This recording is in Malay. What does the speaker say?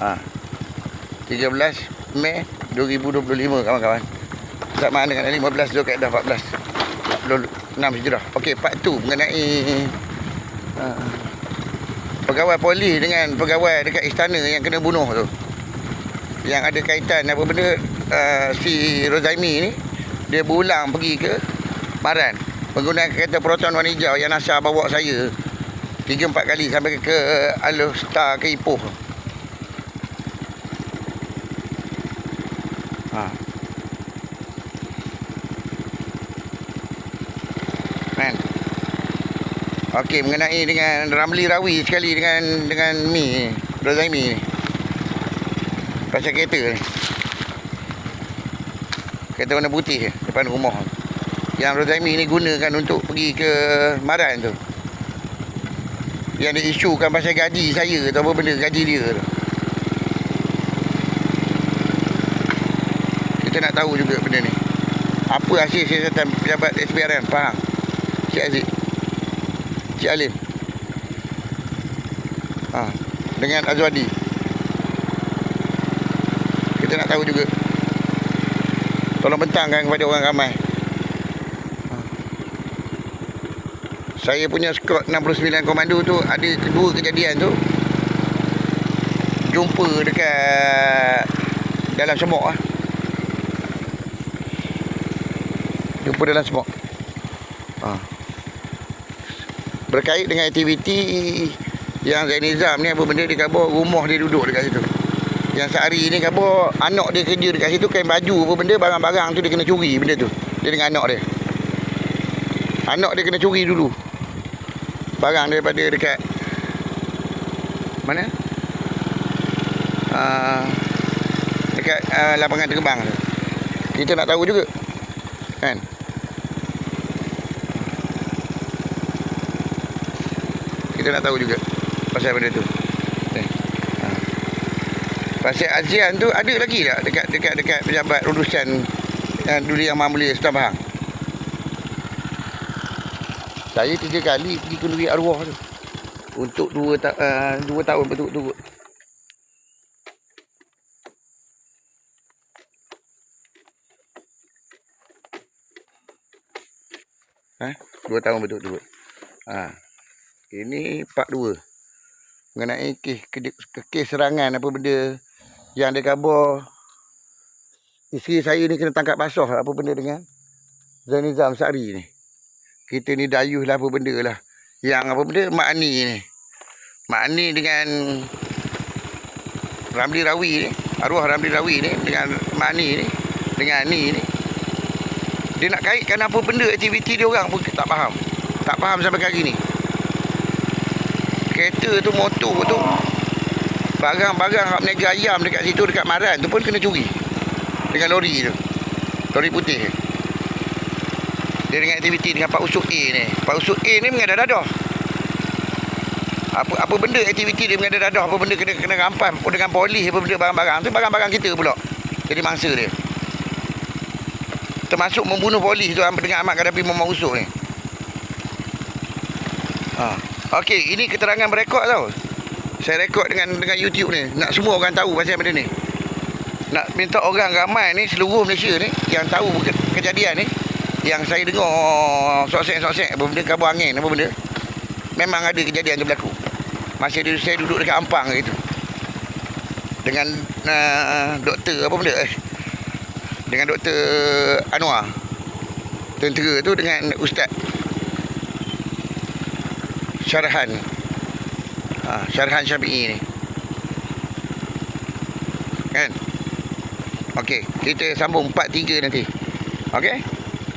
Ha. 13 Mei 2025 kawan-kawan. Sama dengan 15 Zulkaidah 14. 46 Hijrah. Okey, part tu mengenai uh, pegawai polis dengan pegawai dekat istana yang kena bunuh tu. Yang ada kaitan apa benda uh, si Rozaimi ni dia berulang pergi ke Maran menggunakan kereta Proton warna hijau yang NASA bawa saya 3 4 kali sampai ke Alustar ke Ipoh. Ha. Kan? Okey, mengenai dengan Ramli Rawi sekali dengan dengan Mi Rozaimi ni. Pasal kereta ni. Kereta warna putih depan rumah. Yang Rozaimi ni gunakan untuk pergi ke Maran tu. Yang diisukan pasal gaji saya tu apa benda gaji dia tu. Kita nak tahu juga benda ni. Apa hasil siasatan pejabat SPRM? Faham? Cik Aziz. Cik Alim. Ha. Dengan Azwadi. Kita nak tahu juga. Tolong bentangkan kepada orang ramai. Ha. Saya punya skot 69 komando tu ada kedua kejadian tu. Jumpa dekat dalam semok ah. Jumpa dalam semok. Ha. Berkait dengan aktiviti yang Zain Nizam ni apa benda dia khabar rumah dia duduk dekat situ. Yang sehari ni khabar anak dia kerja dekat situ kain baju apa benda barang-barang tu dia kena curi benda tu. Dia dengan anak dia. Anak dia kena curi dulu. Barang daripada dekat mana? Uh, dekat uh, lapangan terbang tu. Kita nak tahu juga. Kan? Kita nak tahu juga pasal benda tu. Eh. Ha. Pasal ASEAN tu ada lagi tak dekat dekat dekat pejabat urusan yang dulu yang Maha Mulia Sultan Bahang? Saya tiga kali pergi kenduri arwah tu. Untuk dua, ta- uh, dua tahun berturut-turut. Ha? Dua tahun berturut-turut. Ha. Ini part dua. Mengenai kes, kes, kes serangan apa benda yang dia khabar isteri saya ni kena tangkap basah apa benda dengan Zainizam Sari ni. Kita ni dayuh lah apa benda lah. Yang apa benda Mak Ani ni. Mak Ani dengan Ramli Rawi ni. Arwah Ramli Rawi ni dengan Mak Ani ni. Dengan Ani ni. Dia nak kaitkan apa benda aktiviti dia orang pun tak faham. Tak faham sampai hari ni. Kereta tu, motor tu. Barang-barang hak berniaga ayam dekat situ, dekat Maran tu pun kena curi. Dengan lori tu. Lori putih. Dia dengan aktiviti dengan Pak Usuk A ni. Pak Usuk A ni mengadah dadah. Apa apa benda aktiviti dia mengadah dadah, apa benda kena kena rampas oh, dengan polis, apa benda barang-barang tu barang-barang kita pula. Jadi mangsa dia. Termasuk membunuh polis tu dengan Ahmad Gaddafi Muhammad Usuk ni. Ha. Okey, ini keterangan berekod tau. Saya rekod dengan dengan YouTube ni. Nak semua orang tahu pasal benda ni. Nak minta orang ramai ni seluruh Malaysia ni yang tahu ke, kejadian ni yang saya dengar sosek-sosek apa benda kabur angin apa benda. Memang ada kejadian tu berlaku. Masa dia, saya duduk dekat Ampang gitu. Dengan uh, doktor apa benda eh. Dengan doktor Anwar. Tentera tu dengan ustaz Syarhan. Ha, Syarhan Syafi'i ni. Kan? Okey Kita sambung part 3 nanti. Okey